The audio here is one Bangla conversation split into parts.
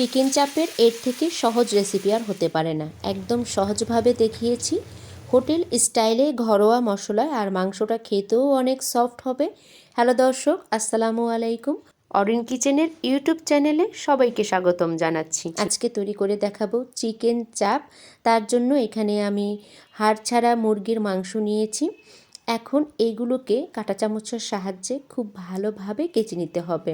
চিকেন চাপের এর থেকে সহজ রেসিপি আর হতে পারে না। একদম সহজভাবে দেখিয়েছি। হোটেল স্টাইলে ঘরোয়া মশলায় আর মাংসটা খেতেও অনেক সফট হবে। হ্যালো দর্শক, আসসালামু আলাইকুম। অরিন কিচেনের ইউটিউব চ্যানেলে সবাইকে স্বাগতম জানাচ্ছি। আজকে তৈরি করে দেখাবো চিকেন চাপ। তার জন্য এখানে আমি হাড় ছাড়া মুরগির মাংস নিয়েছি। এখন এইগুলোকে কাঁটা চামচের সাহায্যে খুব ভালোভাবে কেচে নিতে হবে।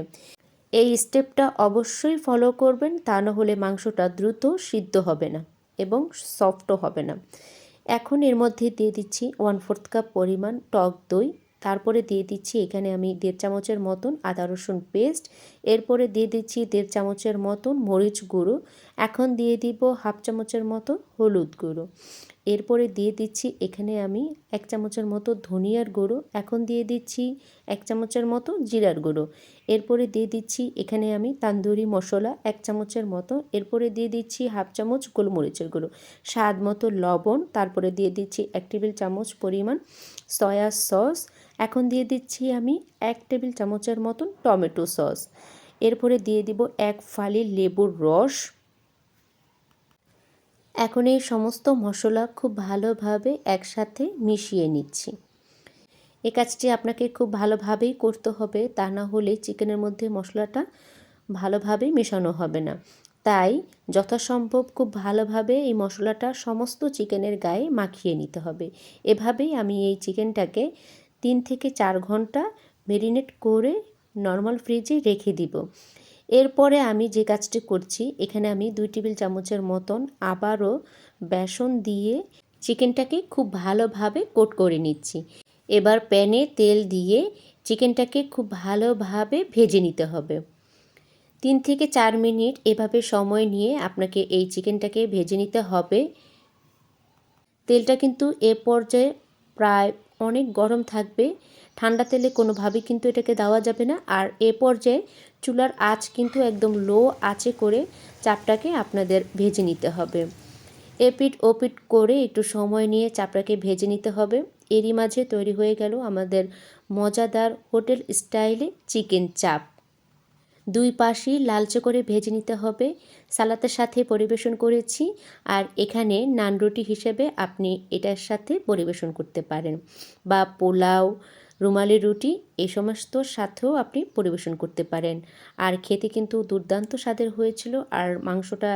এই স্টেপটা অবশ্যই ফলো করবেন, তা না হলে মাংসটা দ্রুত সিদ্ধ হবে না এবং সফটও হবে না। এখন এর মধ্যে দিয়ে দিচ্ছি ওয়ান ফোর্থ কাপ পরিমাণ টক দই। তারপরে দিয়ে দিচ্ছি এখানে আমি দেড় চামচের মতন আদা রসুন পেস্ট এরপরে দিয়ে দিচ্ছি দেড় চামচের মতন মরিচ গুঁড়ো। এখন দিয়ে দিব হাফ চামচের মতো হলুদ গুঁড়ো। এরপরে দিয়ে দিচ্ছি এখানে আমি এক চামচের মতো ধনিয়ার গুঁড়ো। এখন দিয়ে দিচ্ছি এক চামচের মতো জিরার গুঁড়ো। এরপরে দিয়ে দিচ্ছি এখানে আমি তান্দুরি মশলা এক চামচের মতো। এরপরে দিয়ে দিচ্ছি হাফ চামচ গোলমরিচের গুঁড়ো। স্বাদ মতো লবণ। তারপরে দিয়ে দিচ্ছি এক টেবিল চামচ পরিমাণ সয়া সস। এখন দিয়ে দিচ্ছি আমি এক টেবিল চামচের মতন টমেটো সস। এরপরে দিয়ে দিব এক ফালি লেবুর রস। এখন এই সমস্ত মশলা খুব ভালোভাবে একসাথে মিশিয়ে নিচ্ছি। এ কাজটি আপনাকে খুব ভালোভাবেই করতে হবে, তা না হলে চিকেনের মধ্যে মশলাটা ভালোভাবে মেশানো হবে না। তাই যথাসম্ভব খুব ভালোভাবে এই মশলাটা সমস্ত চিকেনের গায়ে মাখিয়ে নিতে হবে। এভাবেই আমি এই চিকেনটাকে তিন থেকে চার ঘণ্টা মেরিনেট করে নর্মাল ফ্রিজে রেখে দিব। এরপরে আমি যে কাজটি করছি, এখানে আমি দুই টেবিল চামচের মতন আবারও বেসন দিয়ে চিকেনটাকে খুব ভালোভাবে কোট করে নিচ্ছি। এবার প্যানে তেল দিয়ে চিকেনটাকে খুব ভালোভাবে ভেজে নিতে হবে। তিন থেকে চার মিনিট এভাবে সময় নিয়ে আপনাকে এই চিকেনটাকে ভেজে নিতে হবে। তেলটা কিন্তু এ পর্যায়ে প্রায় অনেক গরম থাকবে, ঠান্ডা তেলে কোনোভাবেই কিন্তু এটাকে দেওয়া যাবে না। আর এ পর্যায়ে চুলার আঁচ কিন্তু একদম লো আঁচে করে চাপটাকে আপনাদের ভেজে নিতে হবে। এপিট ওপিট করে একটু সময় নিয়ে চাপটাকে ভেজে নিতে হবে। এরই মাঝে তৈরি হয়ে গেল আমাদের মজাদার হোটেল স্টাইলে চিকেন চাপ। দুই পাশই লালচে করে ভেজে নিতে হবে। সালাতের সাথে পরিবেশন করেছি আর এখানে নান রুটি হিসেবে আপনি এটার সাথে পরিবেশন করতে পারেন বা পোলাও, রুমালি রুটি এই সমস্ত সাথেও আপনি পরিবেশন করতে পারেন। আর খেতে কিন্তু দুর্দান্ত স্বাদের হয়েছিল আর মাংসটা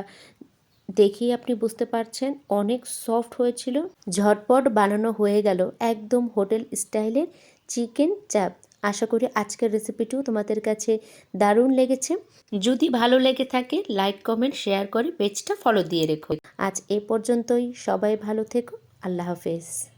দেখেই আপনি বুঝতে পারছেন অনেক সফট হয়েছিল। ঝটপট বানানো হয়ে গেল একদম হোটেল স্টাইলের চিকেন চাপ। আশা করি আজকের রেসিপিটিও তোমাদের কাছে দারুণ লেগেছে। যদি ভালো লেগে থাকে, লাইক, কমেন্ট, শেয়ার করে পেজটা ফলো দিয়ে রেখো। আজ এ পর্যন্তই। সবাই ভালো থেকো। আল্লাহ হাফেজ।